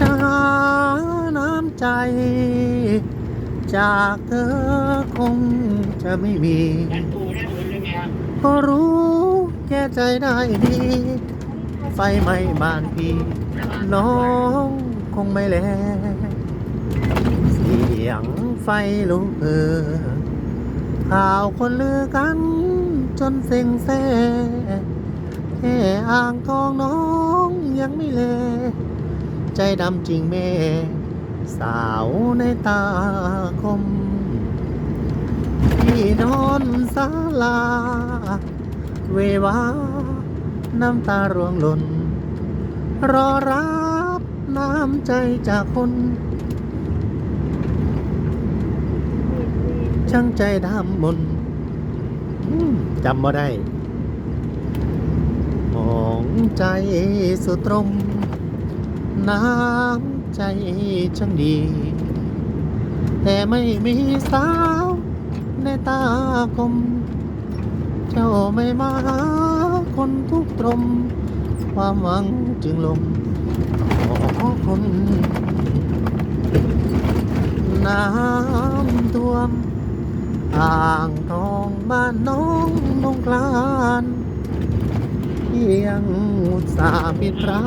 จะหาน้ำใจ จากเธอคงจะไม่มีเพราะรู้แก่ใจได้ดี ไฟไหม้บ้านพี่น้องคงไม่แลเสียงไฟลุกเออข่าวคนลือกันจนเซ็งแซ่ แค่อ่างทองน้องยังไม่เล ใจดำจริงแม่ สาวในตาคมที่นอนศาลา เววา น้ำตาร่วงหล่น รอรับน้ำใจจากคน ช่างใจดำมนจำบ่ได้ ใจสุดตรง น้ำใจช่างดี แต่ไม่มีสาวในตาคม เจ้าไม่มาหาคนทุกตรม ความหวังจึงลงขอคน น้ำท่วมอ่างทองบ้านน้องนงกลาน ยงอุตสาห์ปิตรา